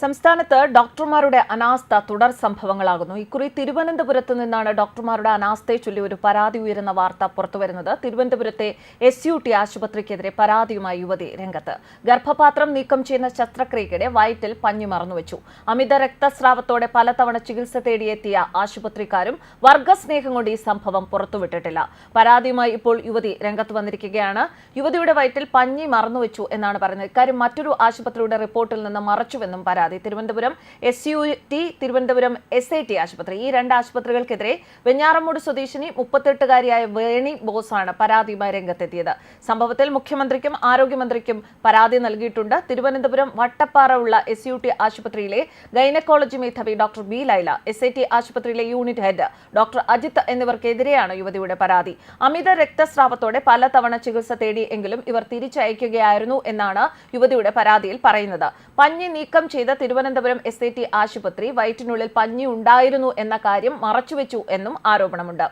സംസ്ഥാനത്ത് ഡോക്ടർമാരുടെ അനാസ്ഥ തുടർ സംഭവങ്ങളാകുന്നു. ഇക്കുറി തിരുവനന്തപുരത്ത് നിന്നാണ് ഡോക്ടർമാരുടെ അനാസ്ഥയെ ചൊല്ലി ഒരു പരാതി ഉയരുന്ന വാർത്ത പുറത്തുവരുന്നത്. തിരുവനന്തപുരത്തെ എസ് യു ടി ആശുപത്രിക്കെതിരെ പരാതിയുമായി യുവതി രംഗത്ത്. ഗർഭപാത്രം നീക്കം ചെയ്യുന്ന ശസ്ത്രക്രിയക്കിടെ വയറ്റിൽ പഞ്ഞു മറന്നുവെച്ചു. അമിത രക്തസ്രാവത്തോടെ പലതവണ ചികിത്സ തേടിയെത്തിയ ആശുപത്രിക്കാരും വർഗസ്നേഹം കൊണ്ട് ഈ സംഭവം പുറത്തുവിട്ടിട്ടില്ല. പരാതിയുമായി ഇപ്പോൾ യുവതി രംഗത്ത് വന്നിരിക്കുകയാണ്. യുവതിയുടെ വയറ്റിൽ പഞ്ഞി മറന്നുവെച്ചു എന്നാണ് പറയുന്നത്. ഇക്കാര്യം മറ്റൊരു ആശുപത്രിയുടെ റിപ്പോർട്ടിൽ നിന്ന് മറച്ചുവെന്നും പരാതി Thiruvananthapuram S U T Thiruvananthapuram S I T ആശുപത്രി. ഈ രണ്ട് ആശുപത്രികൾക്കെതിരെ വെഞ്ഞാറമൂട് സ്വദേശിനി മുപ്പത്തെട്ടുകാരിയായ വേണി ബോസാണ് പരാതിയുമായി രംഗത്തെത്തിയത്. സംഭവത്തിൽ മുഖ്യമന്ത്രിക്കും ആരോഗ്യമന്ത്രിക്കും പരാതി നൽകിയിട്ടുണ്ട്. തിരുവനന്തപുരം വട്ടപ്പാറ ഉള്ള എസ് യു ടി ആശുപത്രിയിലെ ഗൈനക്കോളജി മേധാവി doctor B Laila S I T ആശുപത്രിയിലെ യൂണിറ്റ് ഹെഡ് ഡോക്ടർ അജിത്ത് എന്നിവർക്കെതിരെയാണ് യുവതിയുടെ പരാതി. അമിത രക്തസ്രാവത്തോടെ പലതവണ ചികിത്സ തേടി എങ്കിലും ഇവർ തിരിച്ചയക്കുകയായിരുന്നു എന്നാണ് യുവതിയുടെ പരാതിയിൽ പറയുന്നത്. പഞ്ഞി നീക്കം ചെയ്ത തിരുവനന്തപുരം എസ് ഐ ടി ആശുപത്രി വയറ്റിനുള്ളിൽ പഞ്ഞി ഉണ്ടായിരുന്നു എന്ന കാര്യം മറച്ചുവെച്ചു എന്നും ആരോപണമുണ്ട്.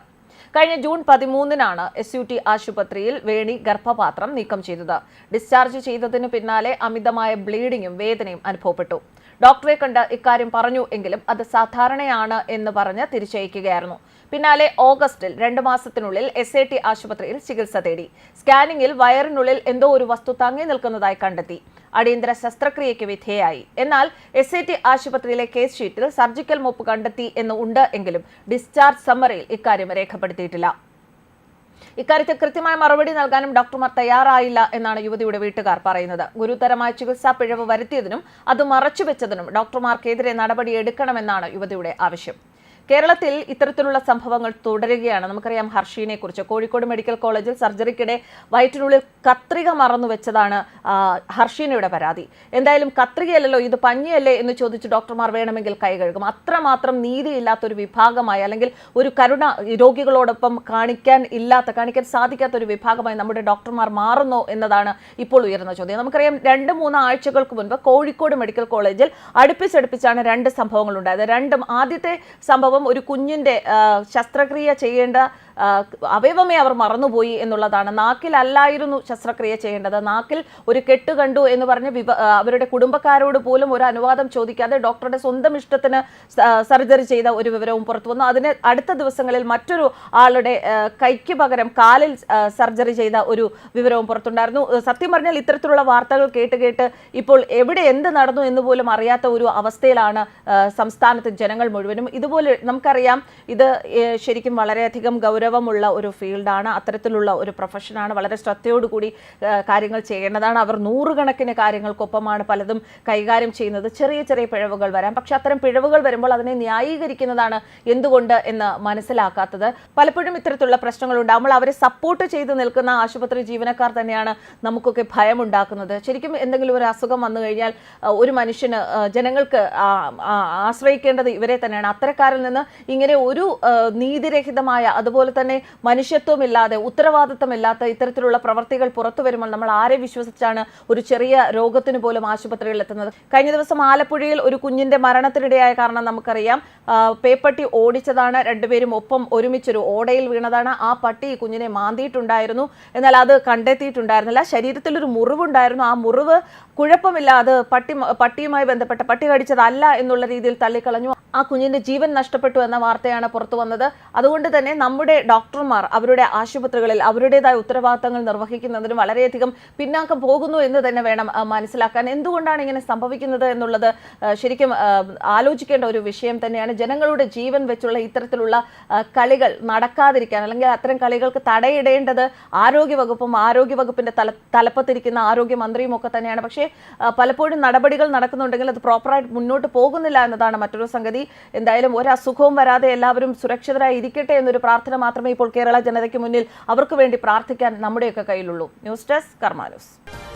കഴിഞ്ഞ ജൂൺ പതിമൂന്നിനാണ് എസ് യു ടി ആശുപത്രിയിൽ വേണി ഗർഭപാത്രം നീക്കം ചെയ്തത്. ഡിസ്ചാർജ് ചെയ്തതിനു പിന്നാലെ അമിതമായ ബ്ലീഡിങ്ങും വേദനയും അനുഭവപ്പെട്ടു. ഡോക്ടറെ കണ്ട് ഇക്കാര്യം പറഞ്ഞു എങ്കിലും അത് സാധാരണയാണ് എന്ന് പറഞ്ഞ് തിരിച്ചയക്കുകയായിരുന്നു. പിന്നാലെ ഓഗസ്റ്റിൽ രണ്ട് മാസത്തിനുള്ളിൽ എസ് എ ടി ആശുപത്രിയിൽ ചികിത്സ തേടി. സ്കാനിംഗിൽ വയറിനുള്ളിൽ എന്തോ ഒരു വസ്തു തങ്ങി നിൽക്കുന്നതായി കണ്ടെത്തി. അടിയന്തര ശസ്ത്രക്രിയയ്ക്ക് വിധേയായി. എന്നാൽ എസ് ഐ ടി ആശുപത്രിയിലെ കേസ് ഷീറ്റിൽ സർജിക്കൽ മോപ്പ് കണ്ടെത്തി എന്ന് ഉണ്ട് എങ്കിലും ഡിസ്ചാർജ് സമ്മറിയിൽ ഇക്കാര്യം രേഖപ്പെടുത്തിയിട്ടില്ല. ഇക്കാര്യത്തിൽ കൃത്യമായ മറുപടി നൽകാനും ഡോക്ടർമാർ തയ്യാറായില്ല എന്നാണ് യുവതിയുടെ വീട്ടുകാർ പറയുന്നത്. ഗുരുതരമായ ചികിത്സാ പിഴവ് വരുത്തിയതിനും അത് മറച്ചുവെച്ചതിനും ഡോക്ടർമാർക്കെതിരെ നടപടിയെടുക്കണമെന്നാണ് യുവതിയുടെ ആവശ്യം. കേരളത്തിൽ ഇത്തരത്തിലുള്ള സംഭവങ്ങൾ തുടരുകയാണ്. നമുക്കറിയാം ഹർഷീനെ കുറിച്ച്. കോഴിക്കോട് മെഡിക്കൽ കോളേജിൽ സർജറിക്കിടെ വയറ്റിനുള്ളിൽ കത്രിക മറന്നു വെച്ചതാണ് ഹർഷീനയുടെ പരാതി. എന്തായാലും കത്രികയല്ലല്ലോ ഇത് പഞ്ഞിയല്ലേ എന്ന് ചോദിച്ച് ഡോക്ടർമാർ വേണമെങ്കിൽ കൈ കഴുകും. അത്രമാത്രം നീതിയില്ലാത്ത ഒരു വിഭാഗമായി അല്ലെങ്കിൽ ഒരു കരുണ രോഗികളോടൊപ്പം കാണിക്കാൻ ഇല്ലാത്ത കാണിക്കാൻ സാധിക്കാത്ത ഒരു വിഭാഗമായി നമ്മുടെ ഡോക്ടർമാർ മാറുന്നോ എന്നതാണ് ഇപ്പോൾ ഉയർന്ന ചോദ്യം. നമുക്കറിയാം രണ്ട് മൂന്ന് ആഴ്ചകൾക്ക് മുൻപ് കോഴിക്കോട് മെഡിക്കൽ കോളേജിൽ അടുപ്പിച്ചടുപ്പിച്ചാണ് രണ്ട് സംഭവങ്ങൾ ഉണ്ടായത് രണ്ടും ആദ്യത്തെ സംഭവം ഒരു കുഞ്ഞിന്റെ ശസ്ത്രക്രിയ ചെയ്യേണ്ട അവയവമേ അവർ മറന്നുപോയി എന്നുള്ളതാണ്. നാക്കിലല്ലായിരുന്നു ശസ്ത്രക്രിയ ചെയ്യേണ്ടത്. നാക്കിൽ ഒരു കെട്ട് കണ്ടു എന്ന് പറഞ്ഞ് അവരുടെ കുടുംബക്കാരോട് പോലും ഒരു അനുവാദം ചോദിക്കാതെ ഡോക്ടറുടെ സ്വന്തം ഇഷ്ടത്തിന് സർജറി ചെയ്ത ഒരു വിവരവും പുറത്തു വന്നു. അതിന് അടുത്ത ദിവസങ്ങളിൽ മറ്റൊരു ആളുടെ കൈക്ക് പകരം കാലിൽ സർജറി ചെയ്ത ഒരു വിവരവും പുറത്തുണ്ടായിരുന്നു. സത്യം പറഞ്ഞാൽ ഇത്തരത്തിലുള്ള വാർത്തകൾ കേട്ട് കേട്ട് ഇപ്പോൾ എവിടെ എന്ത് നടന്നു എന്ന് പോലും അറിയാത്ത ഒരു അവസ്ഥയിലാണ് സംസ്ഥാനത്ത് ജനങ്ങൾ മുഴുവനും. ഇതുപോലെ നമുക്കറിയാം ഇത് ശരിക്കും വളരെയധികം ഗൗരവമുള്ള ഒരു ഫീൽഡാണ് അത്തരത്തിലുള്ള ഒരു പ്രൊഫഷനാണ്. വളരെ ശ്രദ്ധയോടുകൂടി കൂടി കാര്യങ്ങൾ ചെയ്യേണ്ടതാണ്. അവർ നൂറുകണക്കിന് കാര്യങ്ങൾക്കൊപ്പമാണ് പലതും കൈകാര്യം ചെയ്യുന്നത്. ചെറിയ ചെറിയ പിഴവുകൾ വരാം. പക്ഷെ അത്തരം പിഴവുകൾ വരുമ്പോൾ അതിനെ ന്യായീകരിക്കുന്നതാണ് എന്തുകൊണ്ട് എന്ന് മനസ്സിലാക്കാത്തത്. പലപ്പോഴും ഇത്തരത്തിലുള്ള പ്രശ്നങ്ങൾ ഉണ്ടാകുമ്പോൾ അവരെ സപ്പോർട്ട് ചെയ്ത് നിൽക്കുന്ന ആശുപത്രി ജീവനക്കാർ തന്നെയാണ് നമുക്കൊക്കെ ഭയമുണ്ടാക്കുന്നത്. ശരിക്കും എന്തെങ്കിലും ഒരു അസുഖം വന്നു കഴിഞ്ഞാൽ ഒരു മനുഷ്യന് ജനങ്ങൾക്ക് ആശ്രയിക്കേണ്ടത് ഇവരെ തന്നെയാണ്. അത്തരക്കാരിൽ നിന്ന് ഇങ്ങനെ ഒരു നീതിരഹിതമായ അതുപോലെ തന്നെ മനുഷ്യത്വമില്ലാതെ ഉത്തരവാദിത്തമില്ലാത്ത ഇത്തരത്തിലുള്ള പ്രവർത്തികൾ പുറത്തു വരുമ്പോൾ നമ്മൾ ആരെ വിശ്വസിച്ചാണ് ഒരു ചെറിയ രോഗത്തിന് പോലും ആശുപത്രികളിൽ എത്തുന്നത്? കഴിഞ്ഞ ദിവസം ആലപ്പുഴയിൽ ഒരു കുഞ്ഞിന്റെ മരണത്തിനിടയായ കാരണം നമുക്കറിയാം. പേപ്പട്ടി ഓടിച്ചതാണ്. രണ്ടുപേരും ഒപ്പം ഒരുമിച്ചൊരു ഓടയിൽ വീണതാണ്. ആ പട്ടി കുഞ്ഞിനെ മാന്തിയിട്ടുണ്ടായിരുന്നു. എന്നാൽ അത് കണ്ടെത്തിയിട്ടുണ്ടായിരുന്നില്ല. ശരീരത്തിൽ ഒരു മുറിവുണ്ടായിരുന്നു. ആ മുറിവ് കുഴപ്പമില്ലാതെ പട്ടി പട്ടിയുമായി ബന്ധപ്പെട്ട പട്ടി കടിച്ചതല്ല എന്നുള്ള രീതിയിൽ തള്ളിക്കളഞ്ഞു. ആ കുഞ്ഞിന്റെ ജീവൻ നഷ്ടപ്പെട്ടു എന്ന വാർത്തയാണ് പുറത്തു വന്നത്. അതുകൊണ്ട് തന്നെ നമ്മുടെ ഡോക്ടർമാർ അവരുടെ ആശുപത്രികളിൽ അവരുടേതായ ഉത്തരവാദിത്തങ്ങൾ നിർവഹിക്കുന്നതിന് വളരെയധികം പിന്നാക്കം പോകുന്നു എന്ന് തന്നെ വേണം മനസ്സിലാക്കാൻ. എന്തുകൊണ്ടാണ് ഇങ്ങനെ സംഭവിക്കുന്നത് എന്നുള്ളത് ശരിക്കും ആലോചിക്കേണ്ട ഒരു വിഷയം തന്നെയാണ്. ജനങ്ങളുടെ ജീവൻ വെച്ചുള്ള ഇത്തരത്തിലുള്ള കളികൾ നടക്കാതിരിക്കാൻ അല്ലെങ്കിൽ അത്തരം കളികൾക്ക് തടയിടേണ്ടത് ആരോഗ്യവകുപ്പും ആരോഗ്യവകുപ്പിന്റെ തല തലപ്പത്തിരിക്കുന്ന ആരോഗ്യമന്ത്രിയും ഒക്കെ തന്നെയാണ്. പക്ഷേ പലപ്പോഴും നടപടികൾ നടക്കുന്നുണ്ടെങ്കിൽ അത് പ്രോപ്പറായിട്ട് മുന്നോട്ട് പോകുന്നില്ല എന്നതാണ് മറ്റൊരു സംഗതി. എന്തായാലും ഒരു വരാതെ എല്ലാവരും സുരക്ഷിതരായി ഇരിക്കട്ടെ എന്നൊരു പ്രാർത്ഥന മാത്രമേ ഇപ്പോൾ കേരള ജനതയ്ക്ക് മുന്നിൽ അവർക്ക് വേണ്ടി പ്രാർത്ഥിക്കാൻ നമ്മുടെയൊക്കെ കയ്യിലുള്ളൂ. News desk Karma news